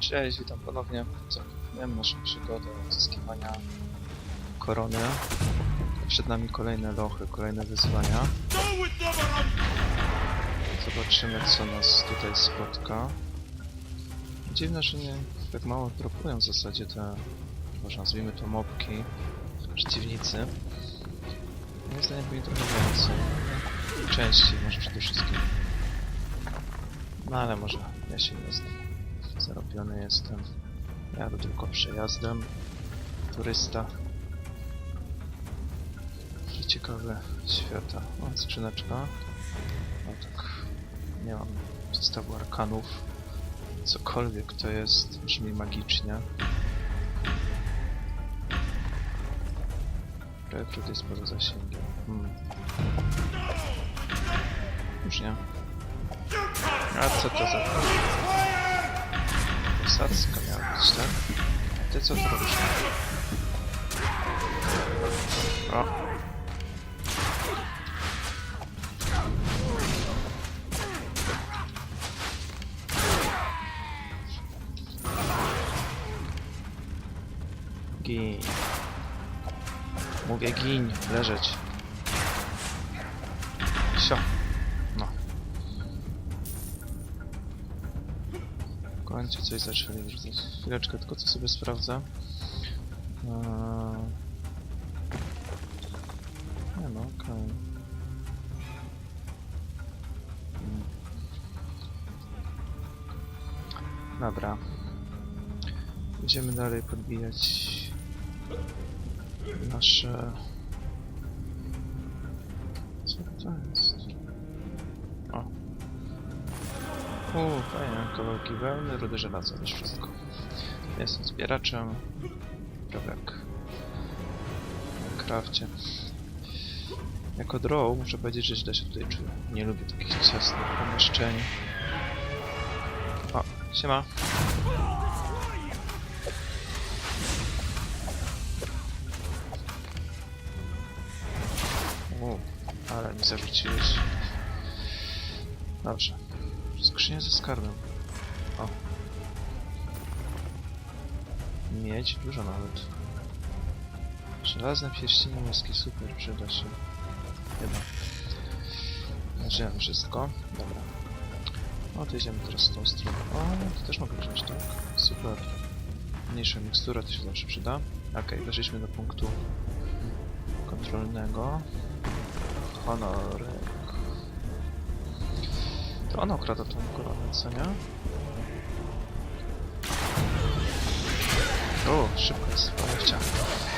Cześć, witam ponownie. Zaczynamy naszą przygodę odzyskiwania korony. Przed nami kolejne lochy, kolejne wyzwania. Zobaczymy, co nas tutaj spotka. Dziwne, że nie tak mało dropują w zasadzie te, może nazwijmy to mopki, przeciwnicy. Moim zdaniem powinni trochę więcej. Częściej, może przede wszystkim. No ale może ja się nie znam. Zarobiony jestem. Ja tylko przejazdem. Turysta. I ciekawe świata. O, skrzyneczka. No tak. Nie mam zestawu arkanów. Cokolwiek to jest, brzmi magicznie. Rekrut jest poza zasięgiem. Hmm. Już nie. A co to za... Posadzka miała być, tak? Ty co tu robisz? O! Gin. Mówię gin, leżeć. Sio. Końcu coś zaczęli wrzucać. Chwileczkę, tylko co sobie sprawdzę. Eee... Nie no, okej. Mm. Dobra. Będziemy dalej podbijać nasze... Co to jest? Uuu, fajnie, kawałki wełny, rudy żelaza, też wszystko. Jestem zbieraczem, prawie jak w Minecrafcie. Jako draw muszę powiedzieć, że źle się tutaj czuję. Nie lubię takich ciasnych pomieszczeń. O, siema. U, ale mi zarzuciłeś. Dobrze. Skrzynia ze skarbem. O. Dużo nawet. Żelazne pierścienie morskie, super, przyda się. Chyba. Wziąłem wszystko. Dobra. No to idziemy teraz w tą stronę. O, to też mogę wziąć, tak? Super. Mniejsza mikstura to się zawsze przyda. Okej, weszliśmy do punktu kontrolnego. Honorek. To ona okrada tą koronę, co nie? O, szybko jest, polewcia. No.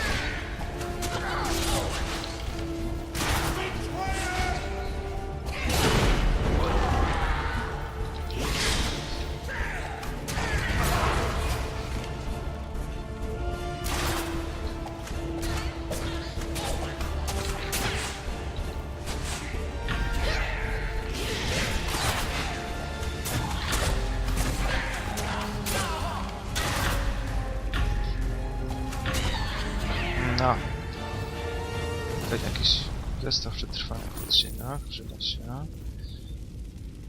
Zestaw przetrwania w podziemiach, przyda się.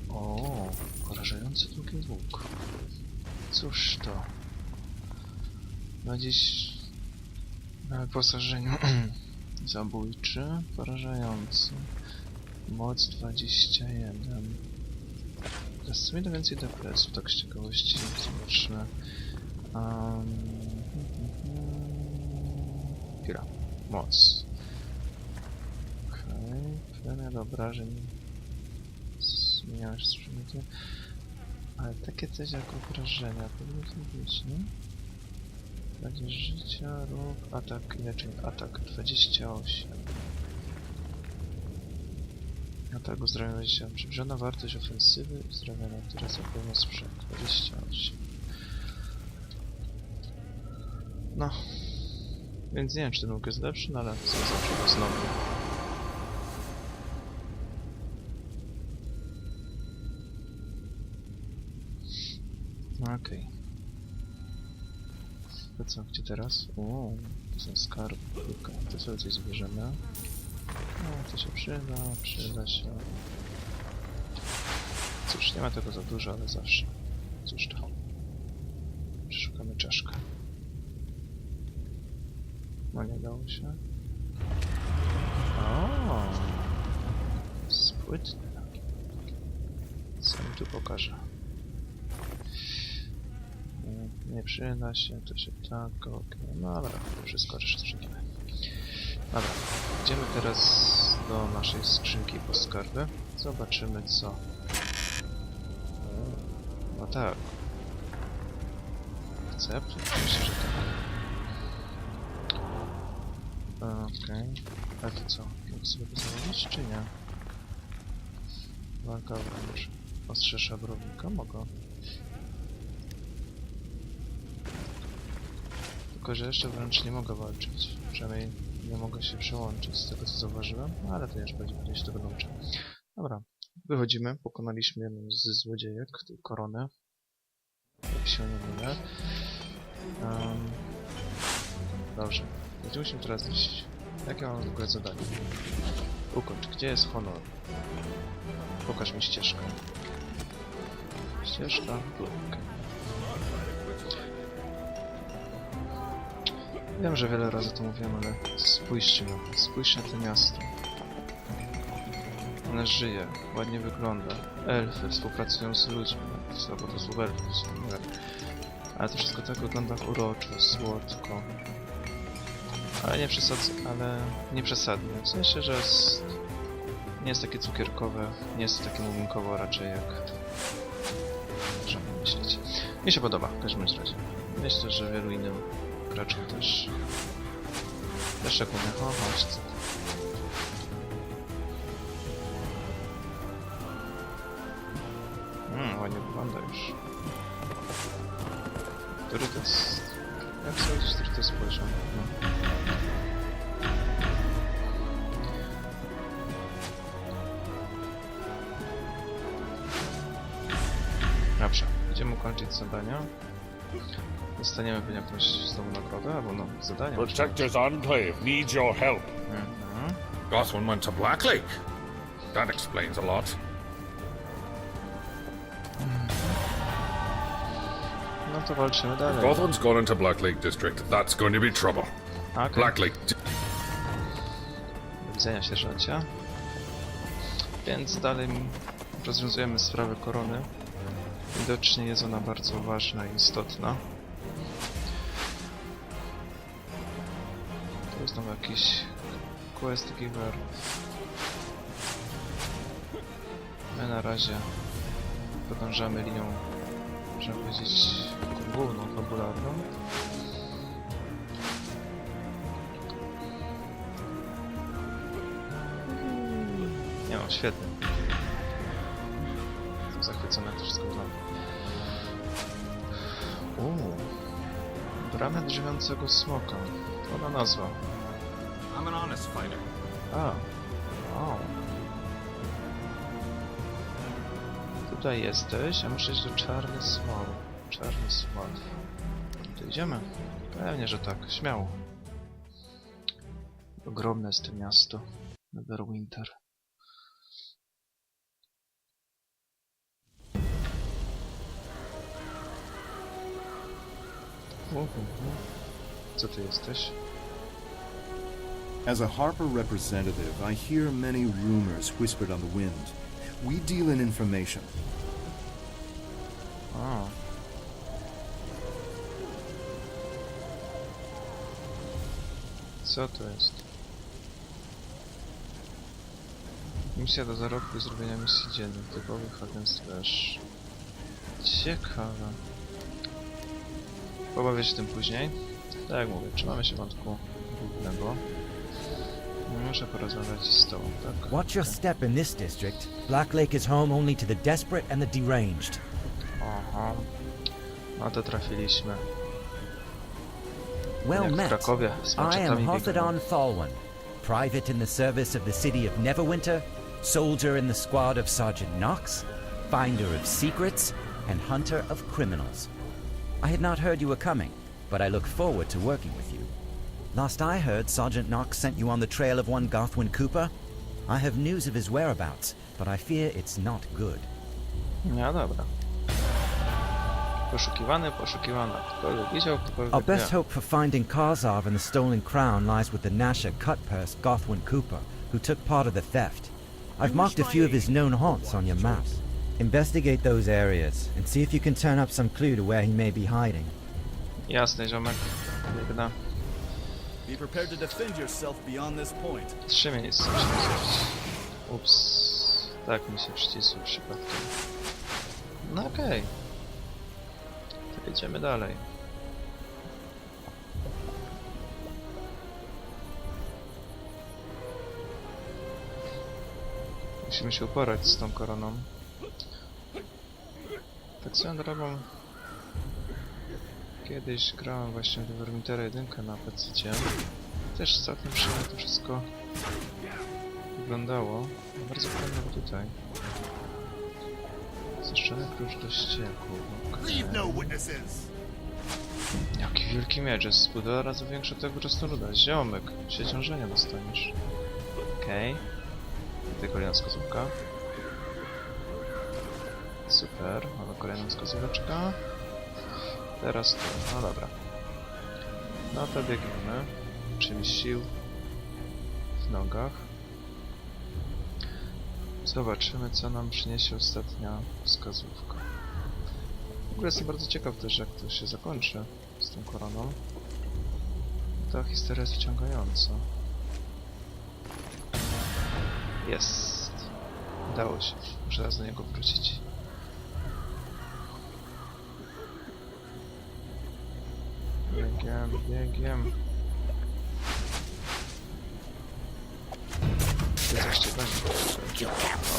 O, porażający długi łuk. Cóż to? Na dziś na wyposażeniu zabójczy, porażający. Moc 21. Teraz co mi da więcej DPS-u, tak z ciekawości. Zobaczmy. Um, Chwila. Moc. Premia do obrażeń. Zmieniałeś przedmioty. Ale takie coś jak obrażenia powinno to być, nie? Będzie życia, ruch, atak i leczenie. Atak 28. Ataku zdrowia 20. Przybliżona wartość ofensywy i zdrowia na która zapewne sprzęt 28. No, więc nie wiem, czy ten łuk jest lepszy, no ale zobaczymy go znowu. Okej. To co, gdzie teraz? O, to są skarby. To sobie coś zbierzemy. No, to się przyda, przyda się. Cóż, nie ma tego za dużo, ale zawsze. Cóż to. Szukamy czaszkę. No nie dało się. O, sprytnie. Co mi tu pokaże? Nie, przyda się, to się tak, okej. No dobra, wszystko rozstrzygniemy. Dobra, idziemy teraz do naszej skrzynki po skarby. Zobaczymy co. No tak. Akcept? Myślę, że tak. Okej. A to co? Mogę sobie to czy nie? Walka wręcz. Ostrze szabrownika? Mogę. Tylko, że jeszcze wręcz nie mogę walczyć. Przynajmniej nie mogę się przełączyć z tego, co zauważyłem. No, ale to już będzie gdzieś tego nauczę. Dobra. Wychodzimy. Pokonaliśmy jedną z złodziejek, tej korony. Jak się nie mylę. Um, dobrze. Gdzie musimy teraz iść? Jakie mam w ogóle zadanie? Ukończ. Gdzie jest honor? Pokaż mi ścieżkę. Ścieżka. Tu. Wiem, że wiele razy to mówiłem, ale spójrzcie na to. Spójrzcie na to miasto. One żyje, ładnie wygląda. Elfy współpracują z ludźmi. Albo to są elfy, to są. Ale to wszystko tak wygląda uroczo, słodko. Ale nie ale nie przesadnie. W sensie, że jest... nie jest takie cukierkowe, nie jest takie muminkowo raczej jak możemy myśleć. Mi się podoba w każdym razie. Myślę, że wielu innym graczom też. Też szczególnie. O, chodź, co ty. Mm, ładnie wygląda już. Który to jest... Jak sądzisz, który to jest poziom? No. Dobrze, będziemy kończyć zadania. Dostaniemy pewnie jakąś znowu nagrodę, albo no, zadanie. Protector's Enclave needs your help. Mhm. Gothwin went to Black Lake. That explains a lot. No to walczymy dalej. Gothwin's gone into Black Lake District. That's going to be trouble. Okay. Black Lake. Do widzenia, sierżancie. Więc dalej rozwiązujemy sprawę korony. Widocznie jest ona bardzo ważna i istotna. Znowu jakiś quest giver. My na razie podążamy linią, można powiedzieć, główną, fabularną. Nie no, świetnie. Zachwycony, to wszystko wygląda. Uuu. Bramę drzwiącego smoka. Ona nazwa. I'm an honest fighter. A. Wow. Tutaj jesteś, a muszę iść do Czarny Sław. Czarny Sław. To idziemy? Pewnie, że tak. Śmiało. Ogromne jest to miasto. Neverwinter. Co ty jesteś? As a Harper representative, I hear many rumors whispered on the wind. We deal in information. A. Co to jest? Misja do zarobku i zrobienia misji dziennych, typowych agentstw Flash. Ciekawe. Pobawię się tym później. Tak jak mówię, trzymamy się wątku głównego. Muszę porozmawiać z tobą, tak? Watch your step in this district. Black Lake is home only to the desperate and the deranged. Aha. No to trafiliśmy. Well Jak w met. Krakowie z I am maczetami biegają. Thalwan, private in the service of the city of Neverwinter, soldier in the squad of Sergeant Knox, finder of secrets, and hunter of criminals. I had not heard you were coming, but I look forward to working with you. Last I heard, Sergeant Knox sent you on the trail of one Gothwin Cooper. I have news of his whereabouts, but I fear it's not good. No dobra. Poszukiwany, poszukiwana. Ktokolwiek widział, ktokolwiek Our best hope for finding Karzar and the stolen crown lies with the Nasher cutpurse Gothwin Cooper, who took part of the theft. I've marked a few of his known haunts on your map. Investigate those areas and see if you can turn up some clue to where he may be hiding. Jasne, ziomek. Biegnę. Be prepared to defend yourself beyond this point. Trzy miejsca. Ups. Tak mi się przycisł przypadkiem. No okej. To jedziemy dalej. Musimy się uporać z tą koroną. Tak swoją drogą... Kiedyś grałem właśnie w Vermintera 1 na PC. Też całkiem przyjemnie to wszystko wyglądało. Bardzo fajnie tutaj. Zniszczony klucz do ścieku. okej. Jaki wielki miecz, jest półtora razy większy tego czasnoluda. Ziomek, przeciążenia dostaniesz. Okej. Tutaj kolejna wskazówka. Super, mamy kolejną wskazóweczkę. Teraz to, no dobra. No to biegniemy. Czymś sił w nogach. Zobaczymy, co nam przyniesie ostatnia wskazówka. W ogóle jestem bardzo ciekaw też, jak to się zakończy z tą koroną. Ta historia jest wciągająca. Jest. Udało się. Muszę teraz do niego wrócić. Biegiem, biegiem. Cię będzie.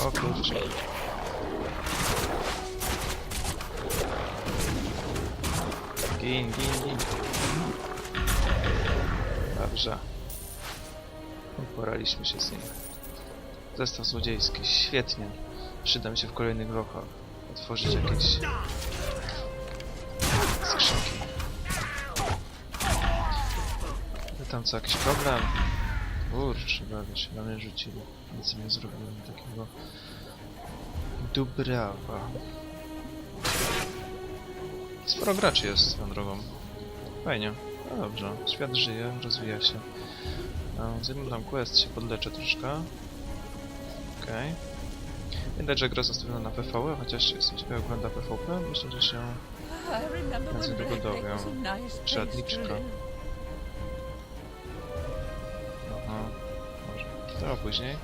O kurczę. Gin, gin, gin. Dobrze. Uporaliśmy się z nim. Zestaw złodziejski. Świetnie. Przyda mi się w kolejnych lochach. Otworzyć jakieś tam co, jakiś problem? Kurczę, bardzo się na mnie rzucili. Nic nie zrobiłem takiego. Dubrawa. Sporo graczy jest swoją drogą. Fajnie. No dobrze. Świat żyje, rozwija się. No, Zajmę tam quest, się podleczę troszkę. Okej. Widać, że gra zostawiona na PvE, chociaż jestem ciekaw jak wygląda PvP. Myślę, że się remember That's when Później.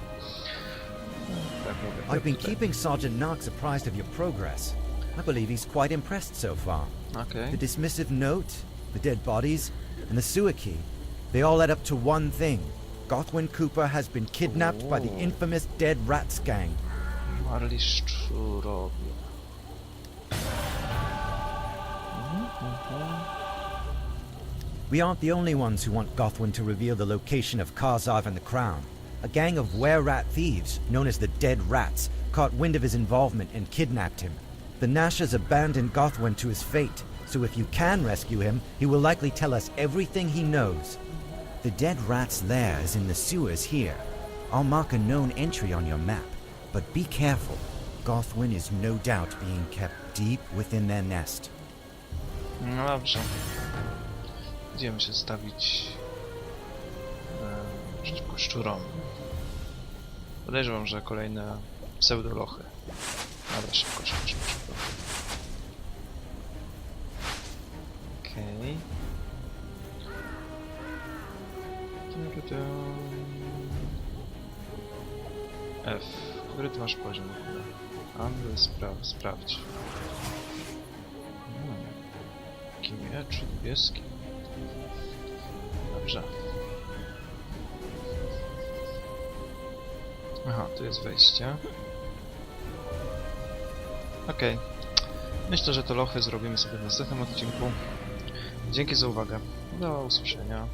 Tak mówię. I've been tutaj. keeping Sergeant Knox apprised of your progress. I believe he's quite impressed so far. Okej. The dismissive note, the dead bodies, and the sewer key, they all add up to one thing. Gothwin Cooper has been kidnapped by the Oh. infamous Dead Rats gang. Marli szczurowie. We aren't the only ones who want Gothwin to reveal the location of Karzar and the Crown. A gang of were-rat thieves, known as the Dead Rats, caught wind of his involvement and kidnapped him. The Nashers abandoned Gothwin to his fate, so if you can rescue him, he will likely tell us everything he knows. The Dead Rat's lair is in the sewers here. I'll mark a known entry on your map, but be careful. Gothwin is no doubt being kept deep within their nest. No dobrze. Idziemy się stawić przeciwko szczurom. Podejrzewam, że kolejne pseudolochy. Dobra, szybko, szybko, szybko, szybko. Okej. Tu-du-du. F. Który ty masz poziom w ogóle? Spra sprawdź. Hmm. Jaki miecz niebieski. Dobrze. Aha, tu jest wejście. Okej. Myślę, że to lochy zrobimy sobie w następnym odcinku. Dzięki za uwagę. Do usłyszenia.